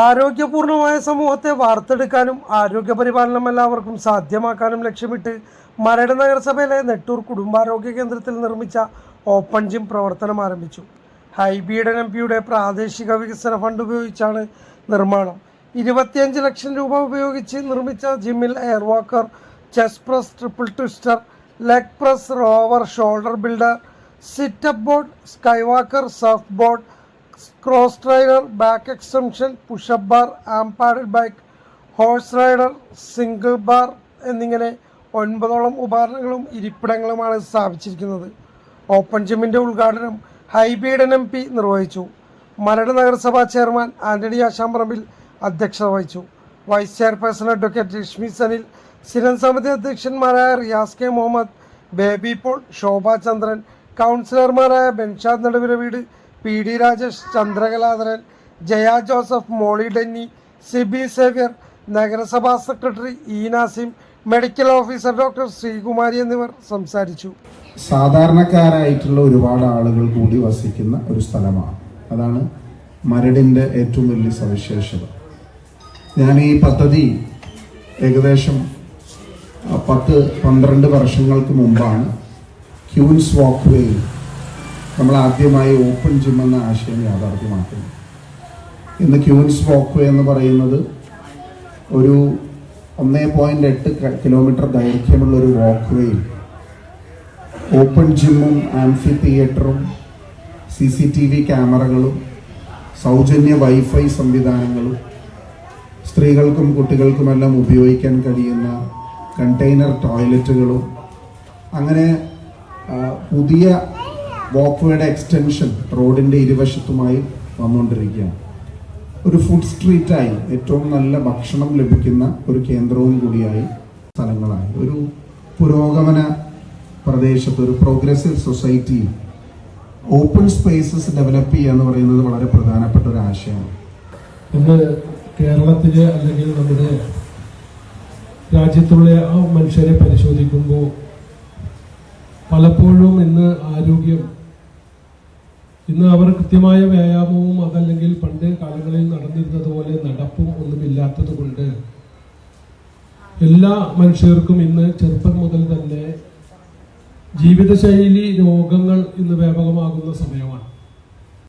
ആരോഗ്യപൂർണമായ സമൂഹത്തെ വാർത്തെടുക്കാനും ആരോഗ്യപരിപാലനം എല്ലാവർക്കും സാധ്യമാക്കാനും ലക്ഷ്യമിട്ട് മരട് നഗരസഭയിലെ നെട്ടൂർ കുടുംബാരോഗ്യ കേന്ദ്രത്തിൽ നിർമ്മിച്ച ഓപ്പൺ ജിം പ്രവർത്തനം ആരംഭിച്ചു. ഹൈബീഡൻ എം പിയുടെ പ്രാദേശിക വികസന ഫണ്ട് ഉപയോഗിച്ചാണ് നിർമ്മാണം. ഇരുപത്തിയഞ്ച് ലക്ഷം രൂപ ഉപയോഗിച്ച് നിർമ്മിച്ച ജിമ്മിൽ air walker chest press triple twister leg press rower shoulder builder sit up board skywalker surf board cross rider back extension push up bar arm padded bike horse rider single bar എന്നിങ്ങനെ ഒൻപതോളം ഉപകരണങ്ങളും ഇരിപ്പിടങ്ങളുമാണ് സ്ഥാപിച്ചിരിക്കുന്നത്. Open ജിമ്മിന്റെ ഉദ്ഘാടനം Hibi Eden M P നിർവഹിച്ചു. മരട് നഗരസഭാ chairman Antony Ashamparambil അധ്യക്ഷത വഹിച്ചു. Vice chairperson advocate Reshmi Sanil സ്ഥിരം സമിതി അധ്യക്ഷന്മാരായ റിയാസ് കെ മുഹമ്മദ് ബേബി പോൾ ശോഭാ ചന്ദ്രൻ കൗൺസിലർമാരായ ബെൻഷാദ് നടുവിരവീട് പി ഡി രാജേഷ് ചന്ദ്രകലാധരൻ ജയ ജോസഫ് മോളി ഡെന്നി സിബി സേവ്യർ നഗരസഭാ secretary E Nasim medical officer doctor Sreekumari എന്നിവർ സംസാരിച്ചു. സാധാരണക്കാരായിട്ടുള്ള ഒരുപാട് ആളുകൾ കൂടി വസിക്കുന്ന ഒരു സ്ഥലമാണ്. അതാണ് മരടിന്റെ ഏറ്റവും വലിയ സവിശേഷത. ഞാൻ ഈ പദ്ധതി ഏകദേശം പത്ത് പന്ത്രണ്ട് വർഷങ്ങൾക്ക് മുമ്പാണ് ക്യൂൻസ് വാക്ക് വേയിൽ നമ്മൾ ആദ്യമായി ഓപ്പൺ ജിം എന്ന ആശയം യാഥാർത്ഥ്യമാക്കുന്നു ഇന്ന് ക്യൂൻസ് വോക്ക്വേ എന്ന് പറയുന്നത് ഒരു ഒന്നേ പോയിന്റ് എട്ട് കിലോമീറ്റർ ദൈർഘ്യമുള്ള ഒരു വാക്ക് വേയിൽ ഓപ്പൺ ജിമ്മും ആംഫി തിയേറ്ററും സി സി ടി വി ക്യാമറകളും സൗജന്യ വൈഫൈ സംവിധാനങ്ങളും സ്ത്രീകൾക്കും കുട്ടികൾക്കുമെല്ലാം ഉപയോഗിക്കാൻ കഴിയുന്ന കണ്ടെയ്നർ ടോയ്ലറ്റുകളും അങ്ങനെ പുതിയ വാക്ക്വേയുടെ എക്സ്റ്റൻഷൻ റോഡിന്റെ ഇരുവശത്തുമായി വന്നുകൊണ്ടിരിക്കുകയാണ്. ഒരു ഫുഡ് സ്ട്രീറ്റായി ഏറ്റവും നല്ല ഭക്ഷണം ലഭിക്കുന്ന ഒരു കേന്ദ്രവും കൂടിയായി സ്ഥലങ്ങളായി. ഒരു പുരോഗമന പ്രദേശത്ത് ഒരു പ്രോഗ്രസീവ് സൊസൈറ്റിയിൽ ഓപ്പൺ സ്പേസസ് ഡെവലപ്പ് ചെയ്യുക എന്ന് പറയുന്നത് വളരെ പ്രധാനപ്പെട്ട ഒരു ആശയമാണ്. ഇന്ന് കേരളത്തിലെ അല്ലെങ്കിൽ നമ്മുടെ രാജ്യത്തുള്ള ആ മനുഷ്യരെ പരിശോധിക്കുമ്പോൾ പലപ്പോഴും ഇന്ന് ആരോഗ്യം ഇന്ന് അവർ കൃത്യമായ വ്യായാമവും അതല്ലെങ്കിൽ പണ്ട് കാലങ്ങളിൽ നടന്നിരുന്നത് പോലെ നടപ്പും ഒന്നുമില്ലാത്തത് കൊണ്ട് എല്ലാ മനുഷ്യർക്കും ഇന്ന് ചെറുപ്പം മുതൽ തന്നെ ജീവിതശൈലി രോഗങ്ങൾ ഇന്ന് വ്യാപകമാകുന്ന സമയമാണ്.